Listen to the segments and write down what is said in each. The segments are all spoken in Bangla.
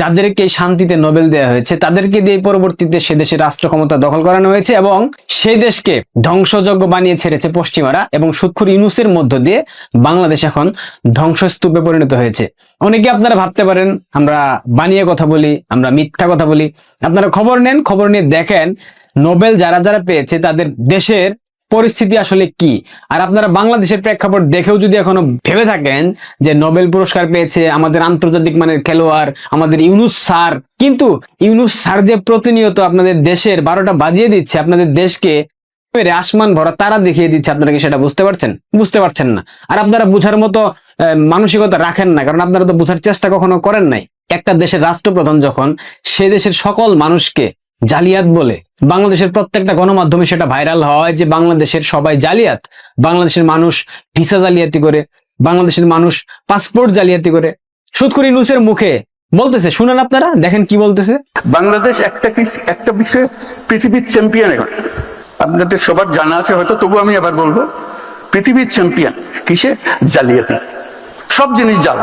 যাদেরকে শান্তিতে নোবেল দেওয়া হয়েছে, তাদেরকে দিয়ে পরবর্তীতে সে দেশের রাষ্ট্র ক্ষমতা দখল করানো হয়েছে এবং সেই দেশকে ধ্বংসযজ্ঞ বানিয়ে ছেড়েছে পশ্চিমারা এবং সুৎখুর ইউনুসের মধ্য দিয়ে বাংলাদেশ এখন ধ্বংসস্তূপে পরিণত হয়েছে। অনেকে আপনারা ভাবতে পারেন, আমরা বানিয়ে কথা বলি, আমরা মিথ্যা কথা বলি। আপনারা খবর নেন, খবর নিয়ে দেখেন, নোবেল যারা যারা পেয়েছে তাদের দেশের পরিস্থিতি আসলে কি? আর আপনারা বাংলাদেশের প্রেক্ষাপট দেখেও যদি এখনও ভেবে থাকেন যে নোবেল পুরস্কার পেয়েছে আমাদের আন্তর্জাতিক মানের খেলোয়াড়, আমাদের ইউনুস স্যার, কিন্তু ইউনুস স্যার যে প্রতিনিয়ত আপনাদের দেশের বারোটা বাজিয়ে দিচ্ছে, আপনাদের দেশকে আসমান ভরা তারা দেখিয়ে দিচ্ছে, আপনারা কি সেটা বুঝতে পারছেন? বুঝতে পারছেন না। আর আপনারা বুঝার মতো মানসিকতা রাখেন না, কারণ আপনারা তো বুঝার চেষ্টা কখনো করেন নাই। একটা দেশের রাষ্ট্রপ্রধান যখন, সে দেশের সকল মানুষকে জালিয়াত বলে। বাংলাদেশের প্রত্যেকটা গণমাধ্যমে সেটা ভাইরাল হয় যে বাংলাদেশের সবাই জালিয়াত। বাংলাদেশের মানুষ ভিসা জালিয়াতি করে, বাংলাদেশের মানুষ পাসপোর্ট জালিয়াতি করে। সুৎকুরি নুসের মুখে বলতেছে, শুনেন আপনারা, দেখেন কি বলতেছে। বাংলাদেশ একটা একটা বিষয়ে পৃথিবীর চ্যাম্পিয়ন এখন আপনাদের সবার জানা আছে, হয়তো তবু আমি আবার বলব। পৃথিবীর চ্যাম্পিয়ন কিসে? জালিয়াতি। সব জিনিস জাল।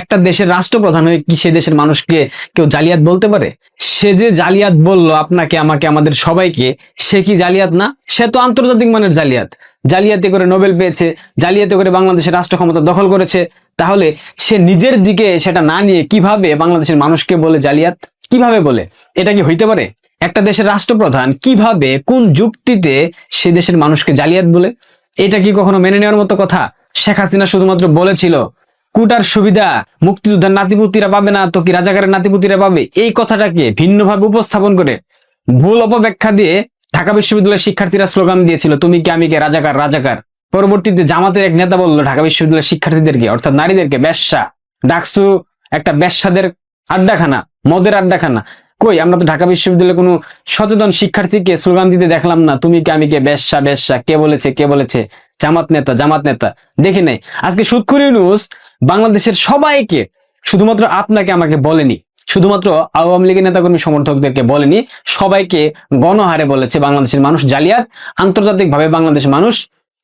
একটা দেশের রাষ্ট্রপ্রধান হয়ে কি সে দেশের মানুষকে কেউ জালিয়াত বলতে পারে? সে যে জালিয়াত বলল আপনাকে, আমাকে, আমাদের সবাইকে, সে কি জালিয়াত না? সে তো আন্তর্জাতিক মানের জালিয়াত। জালিয়াতি করে নোবেল পেয়েছে, জালিয়াতি করে বাংলাদেশের রাষ্ট্র ক্ষমতা দখল করেছে। তাহলে সে নিজের দিকে সেটা না নিয়ে কীভাবে বাংলাদেশের মানুষকে বলে জালিয়াত? কীভাবে বলে? এটা কি হইতে পারে? একটা দেশের রাষ্ট্রপ্রধান কীভাবে, কোন যুক্তিতে সে দেশের মানুষকে জালিয়াত বলে? এটা কি কখনো মেনে নেওয়ার মতো কথা? শেখ হাসিনা শুধুমাত্র বলেছিল কুটার সুবিধা। মুক্তিযোদ্ধার নাতিপুতিরা পাবে না, তো কি রাজাকারের নাতিপুতিরা পাবে? এই কথাটাকে ভিন্নভাবে উপস্থাপন করে ভুল অপব্যাখ্যা দিয়ে ঢাকা বিশ্ববিদ্যালয়ের শিক্ষার্থীরা স্লোগান দিয়েছিল, তুমি কি, আমি কে? রাজাকার রাজাকার। পরবর্তীতে জামাতের এক নেতা বলল, ঢাকা বিশ্ববিদ্যালয়ের শিক্ষার্থীদেরকে, অর্থাৎ নারীদেরকে, ব্যবসা। ডাকসু একটা ব্যবসাদের আড্ডাখানা, মদের আড্ডাখানা। কই, আমরা তো ঢাকা বিশ্ববিদ্যালয়ে কোনো সচেতন শিক্ষার্থীকে স্লোগান দিতে দেখলাম না। তুমি কে, আমি কে? ব্যবসা ব্যবসা, কে বলেছে কে বলেছে? জামাত নেতা জামাত নেতা। দেখি নাই। আজকে সুৎকুরি নিউজ বাংলাদেশের সবাইকে শুধুমাত্র আপনাকে আমাকে বলেনি, শুধুমাত্র আওয়ামী লীগের নেতাকর্মী সমর্থকদেরকে বলেনি, সবাইকে গণহারে বলেছে বাংলাদেশের মানুষ জালিয়াত, আন্তর্জাতিকভাবে বাংলাদেশের মানুষ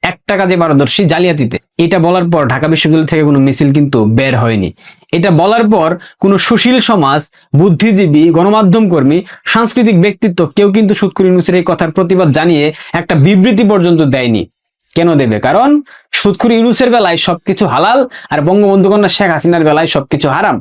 একটা কাজে পারদর্শী জালিয়াতিতে। এটা বলার পর ঢাকা বিশ্ববিদ্যালয় থেকে কোনো মিছিল কিন্তু বের হয়নি। এটা বলার পর কোনো সুশীল সমাজ, বুদ্ধিজীবী, গণমাধ্যম কর্মী, সাংস্কৃতিক ব্যক্তিত্ব কেউ কিন্তু সুৎকুরি ইউনুসের এই কথার প্রতিবাদ জানিয়ে একটা বিবৃতি পর্যন্ত দেয়নি। কেন দেবে? কারণ সুৎখুরি ইউনুসের বেলায় সবকিছু হালাল আর বঙ্গবন্ধু কন্যা শেখ হাসিনার বেলায় সবকিছু হারাম।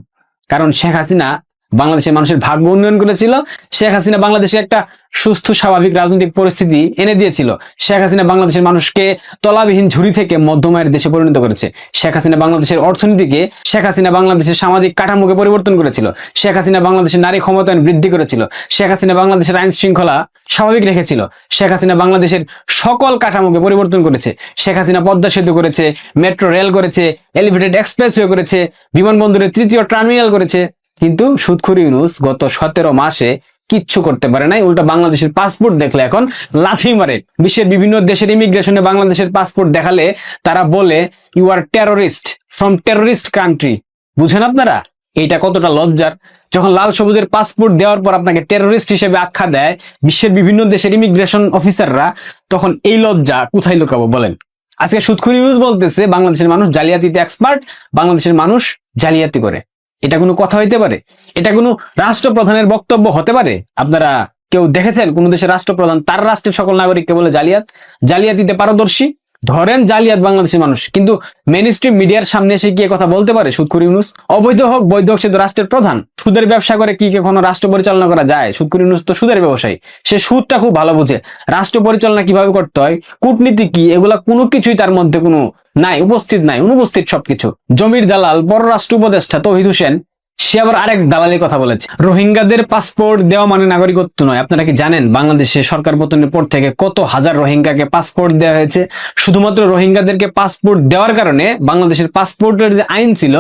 কারণ শেখ হাসিনা বাংলাদেশের মানুষের ভাগ্য উন্নয়ন করেছিল, শেখ হাসিনা বাংলাদেশে একটা সুস্থ, স্বাভাবিক রাজনৈতিক পরিস্থিতি এনে দিয়েছিল। শেখ হাসিনা বাংলাদেশের মানুষকে তলাবিহীন ঝুড়ি থেকে মধ্যমায়ের দেশে পরিণত করেছে। শেখ হাসিনা বাংলাদেশের অর্থনীতিকে, শেখ হাসিনা বাংলাদেশের সামাজিক কাঠামোকে পরিবর্তন করেছিল। শেখ হাসিনা বাংলাদেশের নারী ক্ষমতায়ন বৃদ্ধি করেছিল। শেখ হাসিনা বাংলাদেশের আইন শৃঙ্খলা স্বাভাবিক রেখেছিল। শেখ হাসিনা বাংলাদেশের সকল কাঠামোকে পরিবর্তন করেছে। শেখ হাসিনা পদ্মা সেতু করেছে, মেট্রো রেল করেছে, এলিভেটেড এক্সপ্রেসওয়ে করেছে বিমানবন্দরের তৃতীয় টার্মিনাল করেছে। কিন্তু সুদখুরি ইউনুস গত সতেরো মাসে কিচ্ছু করতে পারে নাই। উল্টা বাংলাদেশের পাসপোর্ট দেখলে এখন লাথি মারে। বিশ্বের বিভিন্ন দেশের ইমিগ্রেশনে বাংলাদেশের পাসপোর্ট দেখালে তারা বলে you are terrorist from terrorist country বুঝেন আপনারা? এইটা কতটা লজ্জার? যখন লাল সবুজের পাসপোর্ট দেওয়ার পর আপনাকে টেরোরিস্ট হিসেবে আখ্যা দেয় বিশ্বের বিভিন্ন দেশের ইমিগ্রেশন অফিসাররা তখন এই লজ্জা কোথায় লুকাবো বলেন? আজকে সুৎখুরি ইউজ বলতেছে, বাংলাদেশের মানুষ জালিয়াতিতে এক্সপার্ট বাংলাদেশের মানুষ জালিয়াতি করে। এটা কোনো কথা হইতে পারে? এটা কোনো রাষ্ট্রপ্রধানের বক্তব্য হতে পারে? আপনারা কেউ দেখেছেন? কোন দেশের রাষ্ট্রপ্রধান, তার রাষ্ট্রের সকল নাগরিককে বলে জালিয়াত? জালিয়াতিতে পারদর্শী? ধরেন জালিয়াত বাংলাদেশের মানুষ, কিন্তু মেন স্ট্রিম মিডিয়ার সামনে এসে গিয়ে কথা বলতে পারে? সুদখুর ইউনুস? অবৈধ হোক, বৈধ হোক, সে তো রাষ্ট্রের প্রধান। সুদের ব্যবসা করে কি কখনো রাষ্ট্র পরিচালনা করা যায়? সুদখুর ইউনুস তো সুদের ব্যবসায়ী। সে সুদটা খুব ভালো বোঝে। রাষ্ট্র পরিচালনা কীভাবে করতে হয়? কূটনীতি কি? এগুলা কোনো কিছুই তার মধ্যে কোনো নাই, উপস্থিত নাই, অনুপস্থিত সবকিছু। জমির দালাল, পররাষ্ট্র উপদেষ্টা তৌহিদ হোসেন সে আবার আরেক দালালির কথা বলেছে। রোহিঙ্গাদের পাসপোর্ট দেওয়া মানে নাগরিকত্ব নয়। আপনারা কি জানেন বাংলাদেশে সরকার পতনের পর থেকে কত হাজার রোহিঙ্গাকে পাসপোর্ট দেওয়া হয়েছে? শুধুমাত্র রোহিঙ্গাদেরকে পাসপোর্ট দেওয়ার কারণে বাংলাদেশের পাসপোর্টের যে আইন ছিল,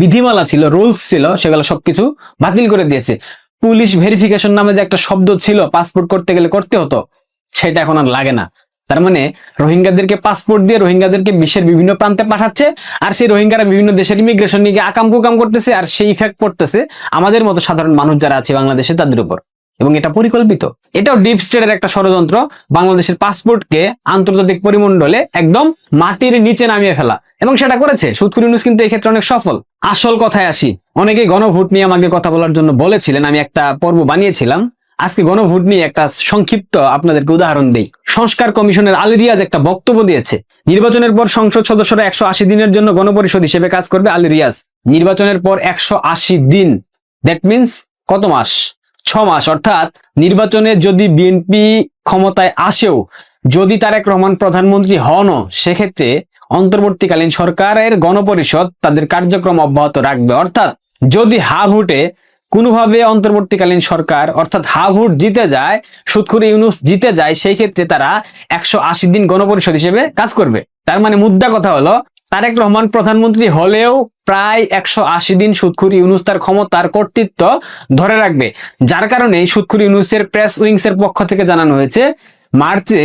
বিধিমালা ছিল রুলস ছিল, সেগুলো সবকিছু বাতিল করে দিয়েছে। পুলিশ ভেরিফিকেশন নামে যে একটা শব্দ ছিল পাসপোর্ট করতে গেলে করতে হতো, সেটা এখন আর লাগে না। তার মানে রোহিঙ্গাদেরকে পাসপোর্ট দিয়ে রোহিঙ্গাদেরকে বিশ্বের বিভিন্ন প্রান্তে পাঠাচ্ছে, আর সেই রোহিঙ্গারা বিভিন্ন দেশের ইমিগ্রেশন নিয়ে আকাম কুকাম করতেছে, আর সেই ইফেক্ট পড়তেছে আমাদের মতো সাধারণ মানুষ যারা আছে বাংলাদেশে তাদের উপর। এবং এটা পরিকল্পিত। এটাও ডিপ স্টেটের একটা ষড়যন্ত্র। বাংলাদেশের পাসপোর্টকে আন্তর্জাতিক পরিমণ্ডলে একদম মাটির নিচে নামিয়ে ফেলা। এবং সেটা করেছে। সুৎকুর ইউনুস কিন্তু এই ক্ষেত্রে অনেক সফল। আসল কথায় আসি। অনেকেই গণভোট নিয়ে আমাকে কথা বলার জন্য বলেছিলেন, আমি একটা পর্ব বানিয়েছিলাম। আজকে গণভোট নিয়ে একটা সংক্ষিপ্ত আপনাদেরকে উদাহরণ দেই। সংস্কার কমিশনের আলী রিয়াজ একটা বক্তব্য দিয়েছে। নির্বাচনের পর সংসদ সদস্যরা একশো আশি দিনের জন্য গণপরিষদ হিসেবে কাজ করবে আলী রিয়াজ। নির্বাচনের পর একশো আশি দিন। দ্যাট মিন্স কত মাস? ছ মাস। অর্থাৎ নির্বাচনে যদি বিএনপি ক্ষমতায় আসেও, যদি তারেক রহমান প্রধানমন্ত্রী হনও, সেক্ষেত্রে অন্তর্বর্তীকালীন সরকারের গণপরিষদ তাদের কার্যক্রম অব্যাহত রাখবে। অর্থাৎ যদি হা ভোটে কোনোভাবে অন্তর্বর্তীকালীন সরকার অর্থাৎ হা ভোট জিতে যায়, সুৎখুরি ইউনুস জিতে যায়, সেই ক্ষেত্রে তারা একশো আশি দিন গণপরিষদ হিসেবে কাজ করবে। তার মানে মুদ্রা কথা হলো, তারেক রহমান প্রধানমন্ত্রী হলেও প্রায় একশো আশি দিন সুৎখুরি ইউনুস তার ক্ষমতার কর্তৃত্ব ধরে রাখবে। যার কারণে সুৎখুরি ইউনুসের প্রেস উইংস এর পক্ষ থেকে জানানো হয়েছে, মার্চে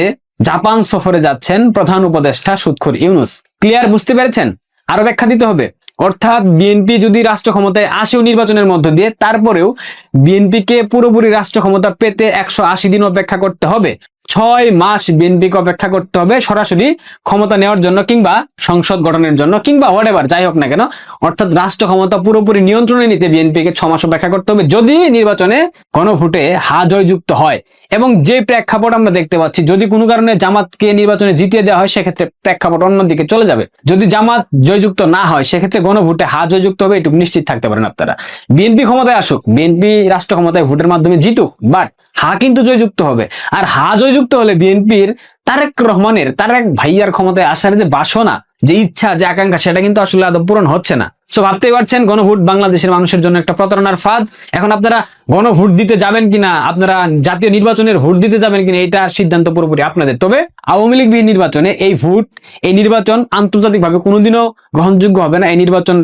জাপান সফরে যাচ্ছেন প্রধান উপদেষ্টা সুৎখুর ইউনুস। ক্লিয়ার বুঝতে পেরেছেন? আরও ব্যাখ্যা দিতে হবে। অর্থাৎ বিএনপি যদি রাষ্ট্র ক্ষমতায় আসেও নির্বাচনের মধ্য দিয়ে, তারপরেও বিএনপিকে পুরোপুরি রাষ্ট্র ক্ষমতা পেতে একশো আশি দিন অপেক্ষা করতে হবে। ছয় মাস বিএনপিকে অপেক্ষা করতে হবে সরাসরি ক্ষমতা নেওয়ার জন্য কিংবা সংসদ গঠনের জন্য কিংবা হোয়াট যাই হোক না কেন। অর্থাৎ রাষ্ট্র ক্ষমতা পুরোপুরি নিয়ন্ত্রণে নিতে বিএনপিকে ছ মাস অপেক্ষা করতে হবে যদি নির্বাচনে গণভোটে হা জয়যুক্ত হয়। এবং যে প্রেক্ষাপট আমরা দেখতে পাচ্ছি, যদি কোনো কারণে জামাতকে নির্বাচনে জিতিয়ে দেওয়া হয়, সেক্ষেত্রে প্রেক্ষাপট অন্যদিকে চলে যাবে। যদি জামাত জয়যুক্ত না হয়, সেক্ষেত্রে গণভোটে হা জয়যুক্ত হবে, এটুকু নিশ্চিত থাকতে পারেন আপনারা। বিএনপি ক্ষমতায় আসুক, বিএনপি রাষ্ট্র ক্ষমতায় ভোটের মাধ্যমে জিতুক বাট হা কিন্তু জয়যুক্ত হবে। আর হা জয়যুক্ত হলে বিএনপির তারেক রহমানের, তারেক ভাইয়ার ক্ষমতায় আসার যে বাসনা, যে ইচ্ছা, যে আকাঙ্ক্ষা, সেটা কিন্তু আসলে আদৌ পূরণ হচ্ছে না। সো ভাবতেই পারছেন, গণভোট বাংলাদেশের মানুষের জন্য একটা প্রতারণার ফাঁদ। এখন আপনারা গণভোট দিতে যাবেন কিনা, আপনারা জাতীয় নির্বাচনের ভোট দিতে যাবেন কিনা, এটা সিদ্ধান্ত পুরোপুরি আপনাদের। তবে আওয়ামী লীগ নির্বাচনে এই ভোট, এই নির্বাচন আন্তর্জাতিকভাবে কোনোদিনও গ্রহণযোগ্য হবে না। এই নির্বাচন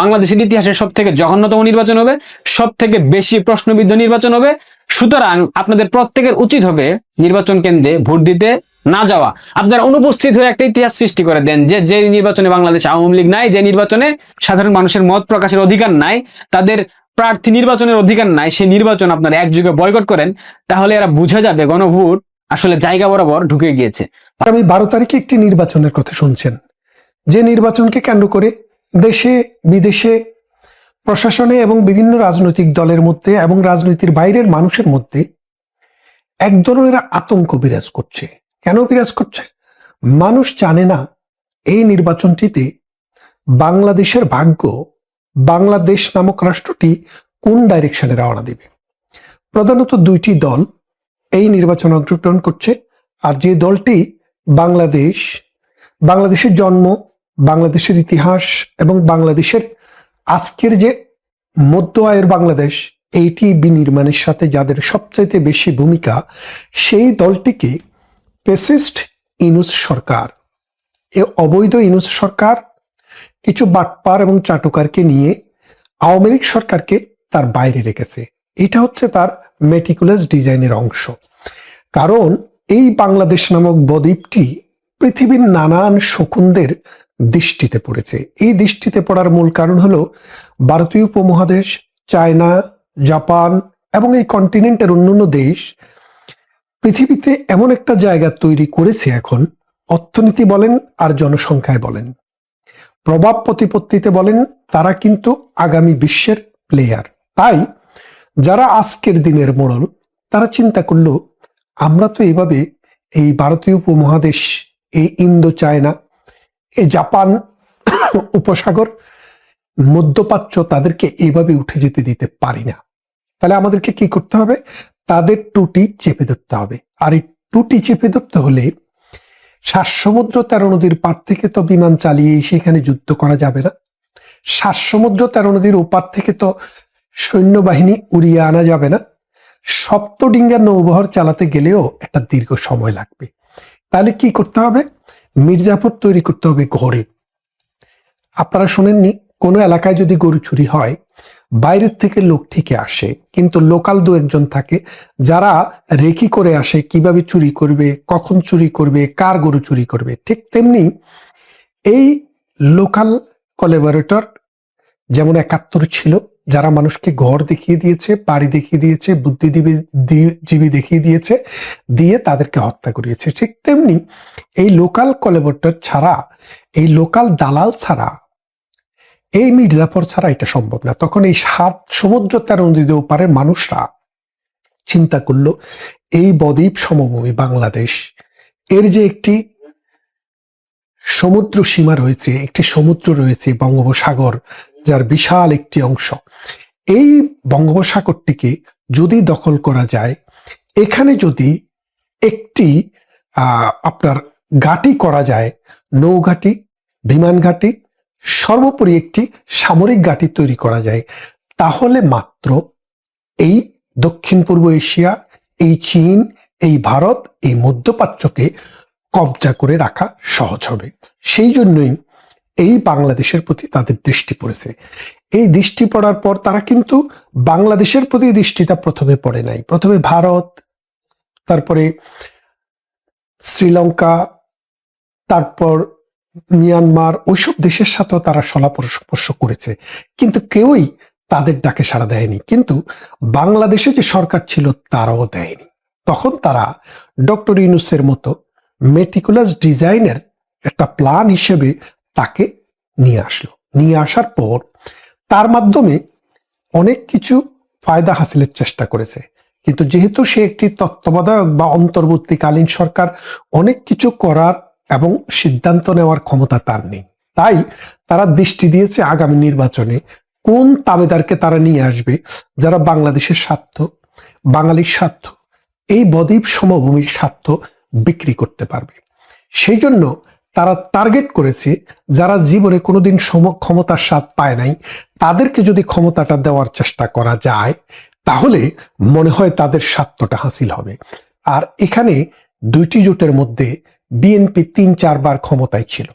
বাংলাদেশের ইতিহাসে সব থেকে জঘন্যতম নির্বাচন হবে সব থেকে বেশি প্রশ্নবিদ্ধ নির্বাচন হবে। সুতরাং আপনাদের প্রত্যেকের উচিত হবে নির্বাচন কেন্দ্রে ভোট দিতে না যাওয়া। আপনারা অনুপস্থিত হয়ে একটা ইতিহাস সৃষ্টি করে দেন যে যে নির্বাচনে বাংলাদেশ আওয়ামী লীগ নাই, যে নির্বাচনে সাধারণ মানুষের মত প্রকাশের অধিকার নাই, তাদের প্রার্থী নির্বাচনের অধিকার নাই, সেই নির্বাচন আপনারা একযুগে বয়কট করেন, তাহলে এরা বুঝে যাবে গণভোট আসলে জায়গা বরাবর ঢুকে গিয়েছে। আগামী বারো তারিখে একটি নির্বাচনের কথা শুনছেন। যে নির্বাচনকে কেন্দ্র করে দেশে, বিদেশে প্রশাসনে এবং বিভিন্ন রাজনৈতিক দলের মধ্যে এবং রাজনীতির বাইরের মানুষের মধ্যে এক ধরনের আতঙ্ক বিরাজ করছে। কেন বিরাজ করছে? মানুষ জানে না এই নির্বাচনটিতে বাংলাদেশের ভাগ্য বাংলাদেশ নামক রাষ্ট্রটি কোন ডাইরেকশনে রওনা দিবে। প্রধানত দুইটি দল এই নির্বাচনে অংশগ্রহণ করছে আর যে দলটি বাংলাদেশ, বাংলাদেশের জন্ম, বাংলাদেশের ইতিহাস এবং বাংলাদেশের আজকের যে মধ্য আয়ের বাংলাদেশ এইটি বিনির্মাণের সাথে যাদের সবচাইতে বেশি ভূমিকা, সেই দলটিকে পেসিস্ট ইনুস সরকার, এ অবৈধ ইনুস সরকার, কিছু বাটপার এবং চাটুকারকে নিয়ে আওয়ামী লীগ সরকারকে তার বাইরে রেখেছে। এটা হচ্ছে তার মেটিকুলাস ডিজাইনের অংশ। কারণ এই বাংলাদেশ নামক বদ্বীপটি পৃথিবীর নানান শকুনদের দৃষ্টিতে পড়েছে। এই দৃষ্টিতে পড়ার মূল কারণ হলো, ভারতীয় উপমহাদেশ, চায়না, জাপান এবং এই কন্টিনেন্টের অন্যান্য দেশ পৃথিবীতে এমন একটা জায়গা তৈরি করেছে এখন, অর্থনীতি বলেন আর জনসংখ্যায় বলেন। প্রভাব প্রতিপত্তিতে বলেন, তারা কিন্তু আগামী বিশ্বের প্লেয়ার তাই যারা আজকের দিনের মোড়ল, তারা চিন্তা করল, আমরা তো এইভাবে এই ভারতীয় উপমহাদেশ, এই ইন্দো চায়না এই জাপান উপসাগর, মধ্যপ্রাচ্য তাদেরকে এইভাবে উঠে যেতে দিতে পারি না। তাহলে আমাদেরকে কি করতে হবে? তাদের টুটি চেপে ধরতে হবে। আর এই টুটি চেপে ধরতে হলে সাত সমুদ্র তেরো নদীর পার থেকে তো বিমান চালিয়ে সেখানে যুদ্ধ করা যাবে না। সাত সমুদ্র তেরো নদীর ওপার থেকে তো সৈন্যবাহিনী উড়িয়ে আনা যাবে না। সপ্তডিঙ্গার নৌবহর চালাতে গেলেও একটা দীর্ঘ সময় লাগবে। তাহলে কি করতে হবে? মির্জাপুর তৈরি করতে হবে ঘরে। আপনারা শুনেননি, কোনো এলাকায় যদি গরু চুরি হয়, বাইরের থেকে লোক ঠিকই আসে, কিন্তু লোকাল দু একজন থাকে যারা রেকি করে আসে, কীভাবে চুরি করবে, কখন চুরি করবে, কার গরু চুরি করবে। ঠিক তেমনি এই লোকাল কলেবরেটর যেমন একাত্তর ছিল যারা মানুষকে ঘর দেখিয়ে দিয়েছে, বাড়ি দেখিয়ে দিয়েছে, বুদ্ধিজীবী জীবী দেখিয়ে দিয়েছে, দিয়ে তাদেরকে হত্যা করিয়েছে। ঠিক তেমনি এই লোকাল কলেবরেটর ছাড়া, এই লোকাল দালাল ছাড়া, এই মির্জাফর ছাড়া এটা সম্ভব না। তখন এই সাত সমুদ্র তেরো নদীর ওপারের মানুষরা চিন্তা করল, এই বদ্বীপ সমভূমি বাংলাদেশ, এর যে একটি সমুদ্র সীমা রয়েছে, একটি সমুদ্র রয়েছে বঙ্গোপসাগর, যার বিশাল একটি অংশ। এই বঙ্গোপসাগরটিকে যদি দখল করা যায়, এখানে যদি একটি আপনার ঘাঁটি করা যায়, নৌঘাটি, বিমান ঘাঁটি, সর্বোপরি একটি সামরিক ঘাঁটি তৈরি করা যায়, তাহলে মাত্র এই দক্ষিণ পূর্ব এশিয়া, এই চীন, এই ভারত, এই মধ্যপ্রাচ্যকে কবজা করে রাখা সহজ হবে। সেই জন্যই এই বাংলাদেশের প্রতি তাদের দৃষ্টি পড়েছে। এই দৃষ্টি পড়ার পর তারা কিন্তু বাংলাদেশের প্রতি দৃষ্টিটা প্রথমে পড়ে নাই। প্রথমে ভারত, তারপরে শ্রীলঙ্কা, তারপর মিয়ানমার, ওইসব দেশের সাথেও তারা সলা পরামর্শ করেছে। কিন্তু কেউই তাদের ডাকে সাড়া দেয়নি। কিন্তু বাংলাদেশে যে সরকার ছিল, তারাও দেয়নি। তখন তারা ডক্টর ইউনুসের মতো মেটিকুলাস ডিজাইনের একটা প্ল্যান হিসেবে তাকে নিয়ে আসলো। নিয়ে আসার পর তার মাধ্যমে অনেক কিছু ফায়দা হাসিলের চেষ্টা করেছে। কিন্তু যেহেতু সে একটি তত্ত্বাবধায়ক বা অন্তর্বর্তীকালীন সরকার, অনেক কিছু করার এবং সিদ্ধান্ত নেওয়ার ক্ষমতা তার নেই। তাই তারা দৃষ্টি দিয়েছে আগামী নির্বাচনে কোন তাবেদারকে তারা নিয়ে আসবে, যারা বাংলাদেশের স্বার্থ, বাঙালির স্বার্থ, এই বদ্বীপ সমভূমির স্বার্থ বিক্রি করতে পারবে। সেই জন্য তারা টার্গেট করেছে যারা জীবনে কোনোদিন সম, ক্ষমতার স্বাদ পায় নাই, তাদেরকে যদি ক্ষমতাটা দেওয়ার চেষ্টা করা যায়, তাহলে মনে হয় তাদের স্বার্থটা হাসিল হবে। আর এখানে দুইটি জোটের মধ্যে বিএনপি তিন চারবার ক্ষমতায় ছিল।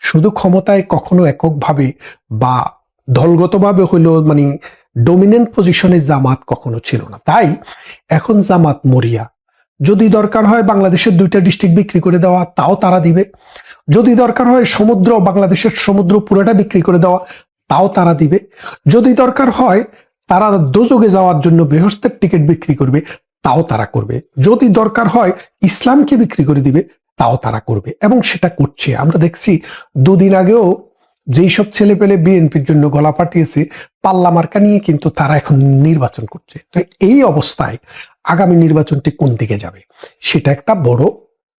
শুধু ক্ষমতায় কখনো এককভাবে বা দলগতভাবে হইলেও মানে ডমিনেন্ট পজিশনে জামাত কখনো ছিল না। তাই এখন জামাত মরিয়া যদি দরকার হয় বাংলাদেশের দুইটা ডিস্ট্রিক্ট বিক্রি করে দেওয়া, তাও তারা দিবে। যদি দরকার হয় সমুদ্র, বাংলাদেশের সমুদ্র পুরোটা বিক্রি করে দেওয়া, তাও তারা দিবে। যদি দরকার হয় তারা দোজগে যাওয়ার জন্য বেহস্তের টিকিট বিক্রি করবে, তাও তারা করবে। যদি দরকার হয় ইসলামকে বিক্রি করে দিবে, তাও তারা করবে। এবং সেটা করছে। আমরা দেখছি দুদিন আগেও যেই সব ছেলে পেলে বিএনপির জন্য গলা পাঠিয়েছে, পাল্লা মার্কা নিয়ে কিন্তু তারা এখন নির্বাচন করছে। তো এই অবস্থায় আগামী নির্বাচনটি কোন দিকে যাবে? সেটা একটা বড়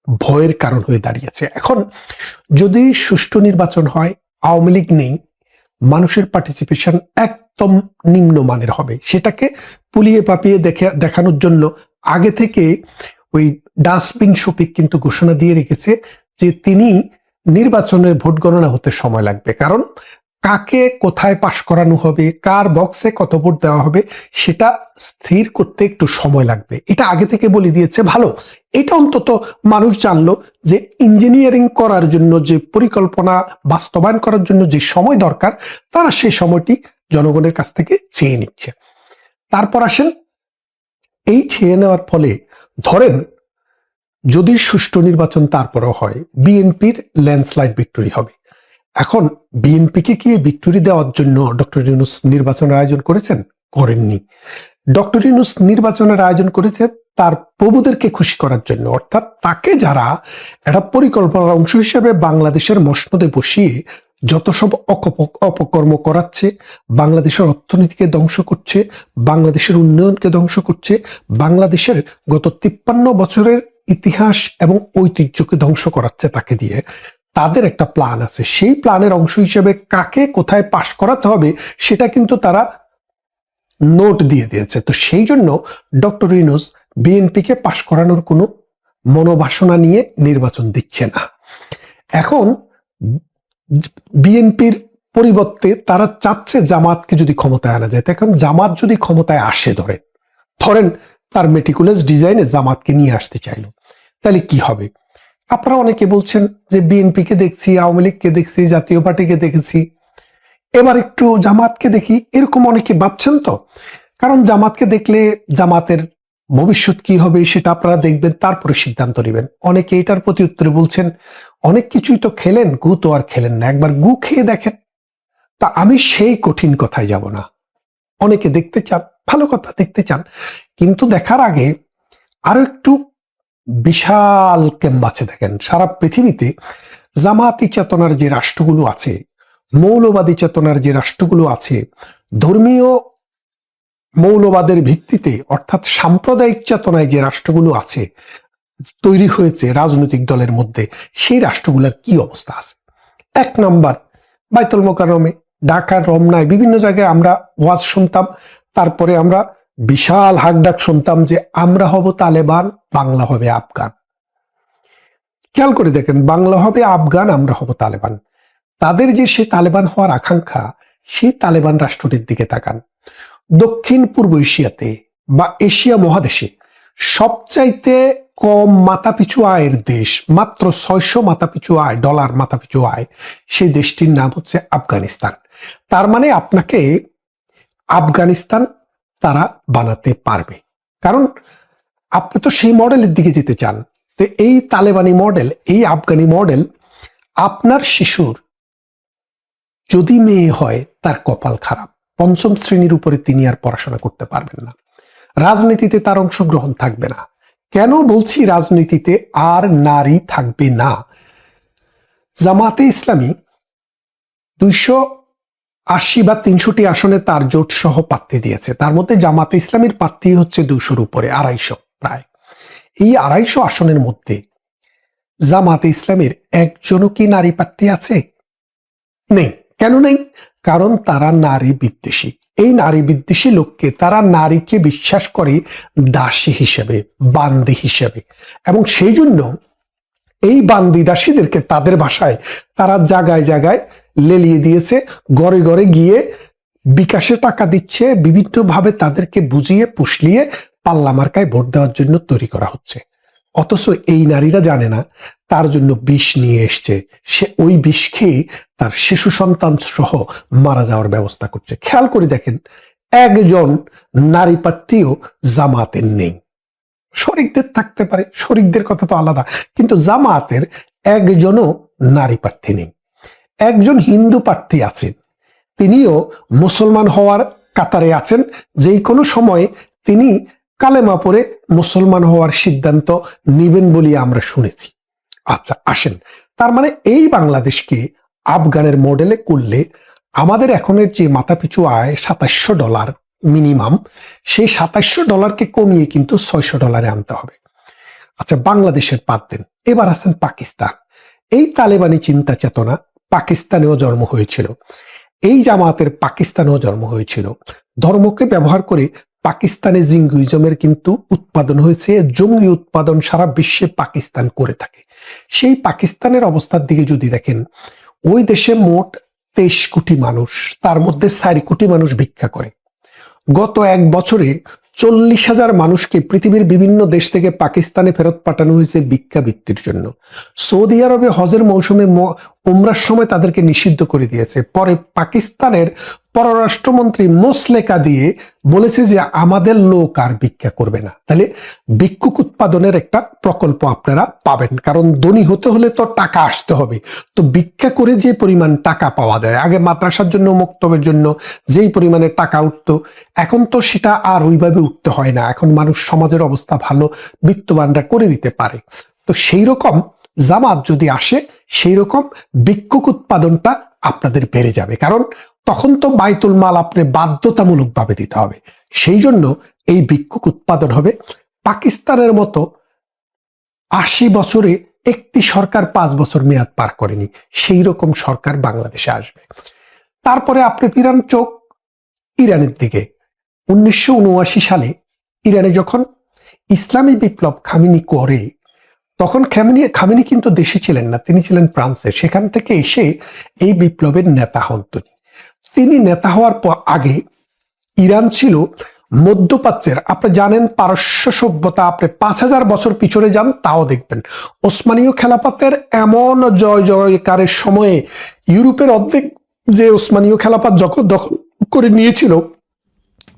ভয়ের কারণ হয়ে দাঁড়িয়েছে। এখন যদি সুষ্ঠু নির্বাচন হয়, আওয়ামী লীগ নেই, মানুষের পার্টিসিপেশন একদম নিম্নমানের হবে। সেটাকে পুলিয়ে পাপিয়ে দেখে, দেখানোর জন্য আগে থেকে ওই ডাস্টবিন শফিক কিন্তু ঘোষণা দিয়ে রেখেছে যে তিনি নির্বাচনের ভোট গণনা হতে সময় লাগবে। কারণ কাকে কোথায় পাশ করানো হবে, কার বক্সে কত ভোট দেওয়া হবে, সেটা স্থির করতে একটু সময় লাগবে। এটা আগে থেকে বলে দিয়েছে, ভালো। এটা অন্তত মানুষ জানলো যে ইঞ্জিনিয়ারিং করার জন্য যে পরিকল্পনা, বাস্তবায়ন করার জন্য যে সময় দরকার, তারা সেই সময়টি জনগণের কাছ থেকে চেয়ে নিচ্ছে। তারপর আসেন, এই চেয়ে নেওয়ার ফলে ধরেন যদি সুষ্ঠু নির্বাচন তারপরও হয়, বিএনপির ল্যান্ডস্লাইড ভিক্টোরি হবে। এখন বিএনপিকে কি ভিক্টোরি দেওয়ার জন্য ডক্টর ইউনুস নির্বাচনের আয়োজন করেছেন? করেননি। ডক্টর ইউনুস নির্বাচনের আয়োজন করেছে তার প্রভুদেরকে খুশি করার জন্য। অর্থাৎ তাকে যারা একটা পরিকল্পনার অংশ হিসেবে বাংলাদেশের মসনদে বসিয়ে যত সব অপকর্ম করাচ্ছে, বাংলাদেশের অর্থনীতিকে ধ্বংস করছে, বাংলাদেশের উন্নয়নকে ধ্বংস করছে, বাংলাদেশের গত তিপ্পান্ন বছরের ইতিহাস এবং ঐতিহ্যকে ধ্বংস করাচ্ছে তাকে দিয়ে। তাদের একটা প্ল্যান আছে। সেই প্ল্যানের অংশ হিসেবে কাকে কোথায় পাশ করাতে হবে সেটা কিন্তু তারা নোট দিয়ে দিয়েছে। তো সেই জন্য ডক্টর ইউনুস বিএনপিকে পাশ করানোর কোনো মনোবাসনা নিয়ে নির্বাচন দিচ্ছে না। এখন বিএনপির পরিবর্তে তারা চাচ্ছে জামাতকে যদি ক্ষমতায় আনা যায়। এখন জামাত যদি ক্ষমতায় আসে ধরেন ধরেন তার মেটিকুলাস ডিজাইনে জামাতকে নিয়ে আসতে চাইলো। তাহলে কি হবে? আপনারা অনেকে বলছেন যে বিএনপিকে দেখছি, আওয়ামী লীগকে দেখছি, জাতীয় পার্টিকে দেখেছি। এবার একটু জামাতকে দেখি, এরকম অনেকে ভাবছেন তো? কারণ জামাতকে দেখলে জামাতের ভবিষ্যৎ কি হবে সেটা আপনারা দেখবেন, তারপরে সিদ্ধান্ত নেবেন। অনেকে এটার প্রতি উত্তরে বলছেন, অনেক কিছুই তো খেলেন, গু তো আর খেলেন না। একবার গু খেয়ে দেখেন। তা আমি সেই কঠিন কথায় যাব না। অনেকে দেখতে চান ভালো কথা দেখতে চান। কিন্তু দেখার আগে আরও একটু বিশাল ক্যাম্বাসে দেখেন। সারা পৃথিবীতে জামাতি চেতনার যে রাষ্ট্রগুলো আছে, মৌলবাদী চেতনার যে রাষ্ট্রগুলো আছে, ধর্মীয় মৌলবাদের ভিত্তিতে অর্থাৎ সাম্প্রদায়িক চেতনায় যে রাষ্ট্রগুলো আছে, তৈরি হয়েছে রাজনৈতিক দলের মধ্যে, সেই রাষ্ট্রগুলোর কি অবস্থা আছে? এক নাম্বার, বাইতুল মোকারমে ঢাকার রমনায় বিভিন্ন জায়গায় আমরা ওয়াজ শুনতাম। তারপরে আমরা বিশাল হাকডাক শুনতাম যে আমরা হব তালেবান, বাংলা হবে আফগান। খেয়াল করে দেখেন, বাংলা হবে আফগান, আমরা হব তালেবান। তাদের যে সে তালেবান হওয়ার আকাঙ্ক্ষা, সেই তালেবান রাষ্ট্রটির দিকে তাকান। দক্ষিণ পূর্ব এশিয়াতে বা এশিয়া মহাদেশে সবচাইতে কম মাথাপিছু আয়ের দেশ, মাত্র ছয়শো মাথাপিছু আয়, ডলার মাথাপিছু আয়, সেই দেশটির নাম হচ্ছে আফগানিস্তান। তার মানে আপনাকে আফগানিস্তান তারা বানাতে পারবে। কারণ আপনি তো সেই মডেলের দিকে যেতে চান। তো এই তালেবানি মডেল, এই আফগানি মডেল আপনার শিশুর যদি মেয়ে হয়, তার কপাল খারাপ। পঞ্চম শ্রেণির উপরে তিনি আর পড়াশোনা করতে পারবেন না। রাজনীতিতে তার অংশগ্রহণ থাকবে না। কেন বলছি রাজনীতিতে আর নারী থাকবে না? জামাতে ইসলামী দুইশো আশি বা তিনশোটি আসনে তার জোট সহ প্রার্থী দিয়েছে। তার মধ্যে জামাতে ইসলামের প্রার্থী হচ্ছে দুশোর উপরে, আড়াইশো প্রায়। এই আড়াইশো আসনের মধ্যে জামাতে ইসলামের একজনও কি নারী প্রার্থী আছে? নেই। কেন নেই? কারণ তারা নারী বিদ্বেষী। এই নারী বিদ্বেষী লোককে তারা নারীকে বিশ্বাস করে দাসী হিসেবে, বান্দি হিসেবে। এবং সেই জন্য এই বান্দি দাসীদেরকে তাদের ভাষায় তারা জায়গায় জায়গায় লেলিয়ে দিয়েছে, ঘরে ঘরে গিয়ে বিকাশে টাকা দিচ্ছে, বিভিন্নভাবে তাদেরকে বুঝিয়ে, পুষলিয়ে পাল্লা মার্কায় ভোট দেওয়ার জন্য তৈরি করা হচ্ছে। অথচ এই নারীরা জানে না, তার জন্য বিষ নিয়ে এসছে। সে ওই বিষ খেয়ে তার শিশু সন্তান সহ মারা যাওয়ার ব্যবস্থা করছে। খেয়াল করে দেখেন, একজন নারী প্রার্থীও জামাতের নেই। শরিকদের থাকতে পারে, শরিকদের কথা তো আলাদা। কিন্তু জামাতের একজনও নারী প্রার্থী নেই। একজন হিন্দু প্রার্থী আছেন, তিনিও মুসলমান হওয়ার কাতারে আছেন। যেই কোনো সময়ে তিনি কালেমা পরে মুসলমান হওয়ার সিদ্ধান্ত নিবেন বলি আমরা শুনেছি। আচ্ছা আসেন। তার মানে এই বাংলাদেশকে আফগানের মডেলে করলে আমাদের এখনের যে মাথাপিছু আয় সাতাশশো ডলার মিনিমাম, সেই সাতাশশো ডলারকে কমিয়ে কিন্তু ছয়শো ডলারে আনতে হবে। আচ্ছা বাংলাদেশের বাদ দেন। এবার আছেন পাকিস্তান। এই তালেবানি চিন্তা চেতনা পাকিস্তানেও জন্ম হয়েছিল। এই জামাতের পাকিস্তানেও জন্ম হয়েছিল। ধর্মকে ব্যবহার করে পাকিস্তানে জিঙ্গুইজমের কিন্তু উৎপাদন হয়েছে। জঙ্গি উৎপাদন সারা বিশ্বে পাকিস্তান করে থাকে। সেই পাকিস্তানের অবস্থার দিকে যদি দেখেন, ওই দেশে মোট তেইশ কোটি মানুষ, তার মধ্যে চারি কোটি মানুষ ভিক্ষা করে। গত এক বছরে চল্লিশ হাজার মানুষকে পৃথিবীর বিভিন্ন দেশ থেকে পাকিস্তানে ফেরত পাঠানো হয়েছে ভিক্ষাবৃত্তির জন্য। সৌদি আরবে হজের মৌসুমে উমরার সময় তাদেরকে নিষিদ্ধ করে দিয়েছে। পরে পাকিস্তানের পররাষ্ট্রমন্ত্রী মোসলেকা দিয়ে বলেছে যে, আমাদের লোক আর ভিক্ষা করবে না। তাহলে ভিক্ষুক উৎপাদনের একটা প্রকল্প আপনারা পাবেন। কারণ ধনী হতে হলে তো টাকা আসতে হবে। তো ভিক্ষা করে যে পরিমাণ টাকা পাওয়া যায়, আগে মাদ্রাসার জন্য, মক্তবের জন্য যেই পরিমাণে টাকা উঠতো, এখন তো সেটা আর ওইভাবে উঠতে হয় না। এখন মানুষ সমাজের অবস্থা ভালো, বিত্তবানরা করে দিতে পারে। তো সেই রকম জামাত যদি আসে সেই রকম ভিক্ষুক উৎপাদনটা আপনাদের বেড়ে যাবে। কারণ তখন তো বাইতুল মাল আপনি বাধ্যতামূলক ভাবে দিতে হবে। সেই জন্য এই ভিক্ষুক উৎপাদন হবে। পাকিস্তানের মতো আশি বছরে একটি সরকার পাঁচ বছর মেয়াদ পার করেনি সেই রকম সরকার বাংলাদেশে আসবে। তারপরে আপনি পিরান চোখ ইরানের দিকে। উনিশশো উনআশি সালে ইরানে যখন ইসলামী বিপ্লব খামিনি করে তখন খামিনি খামিনি কিন্তু দেশে ছিলেন না, তিনি ছিলেন ফ্রান্সে। সেখান থেকে এসে এই বিপ্লবের নেতা হন তিনি। তিনি নেতা হওয়ার পর আগে ইরান ছিল মধ্যপ্রাচ্যের। আপনি জানেন পারস্য সভ্যতা, আপনি পাঁচ হাজার বছর পিছনে যান, তাও দেখবেন। ওসমানীয় খেলাপাতের এমন জয় জয়কারের সময়ে ইউরোপের অর্ধেক যে ওসমানীয় খেলাপাত যখন দখল করে নিয়েছিল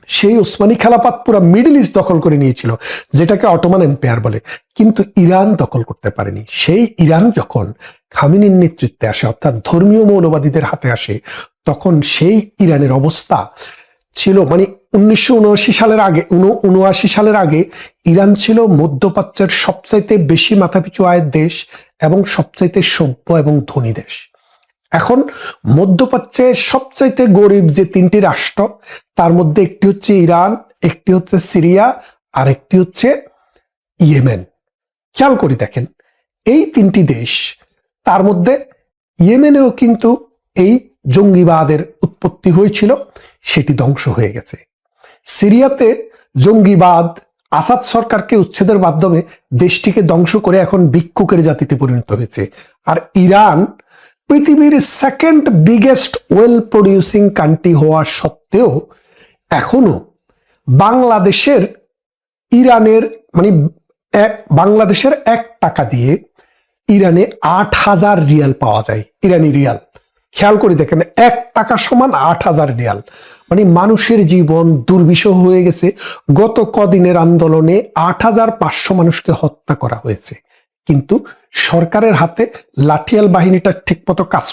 সেই ওসমানী খেলাপাত পুরো মিডল ইস্ট দখল করে নিয়েছিল, যেটাকে অটোমান এম্পায়ার বলে। কিন্তু ইরান দখল করতে পারেনি। সেই ইরান যখন খামিনির নেতৃত্বে আসে, অর্থাৎ ধর্মীয় মৌলবাদীদের হাতে আসে, তখন সেই ইরানের অবস্থা ছিল মানে উনিশশো উনআশি সালের আগে উন- উনআশি সালের আগে ইরান ছিল মধ্যপ্রাচ্যের সবচাইতে বেশি মাথাপিছু আয়ের দেশ এবং সবচাইতে সভ্য এবং ধনী দেশ। এখন মধ্যপ্রাচ্যের সবচাইতে গরিব যে তিনটি রাষ্ট্র, তার মধ্যে একটি হচ্ছে ইরান, একটি হচ্ছে সিরিয়া আর একটি হচ্ছে ইয়েমেন। খেয়াল করে দেখেন, এই তিনটি দেশ, তার মধ্যে ইয়েমেনেও কিন্তু এই জঙ্গিবাদের উৎপত্তি হয়েছিল, সেটি ধ্বংস হয়ে গেছে। সিরিয়াতে জঙ্গিবাদ, আসাদ সরকারকে উচ্ছেদের মাধ্যমে দেশটিকে ধ্বংস করে এখন ভিক্ষুকের জাতিতে পরিণত হয়েছে। আর ইরান পৃথিবীর second biggest oil producing country হওয়া সত্ত্বেও এখনও বাংলাদেশের ইরানের মানে বাংলাদেশের এক টাকা দিয়ে ইরানে আট হাজার রিয়াল পাওয়া যায়, ইরানি রিয়াল। খেয়াল করে দেখেন, এক টাকা সমান আট হাজার রিয়াল। মানে মানুষের জীবন দুর্বিষহ হয়ে গেছে। গত কদিনের আন্দোলনে আট হাজার পাঁচশো মানুষকে হত্যা করা হয়েছে। কিন্তু সরকারের হাতে লাঠিয়াল বাহিনীটা ঠিকমতো কাজ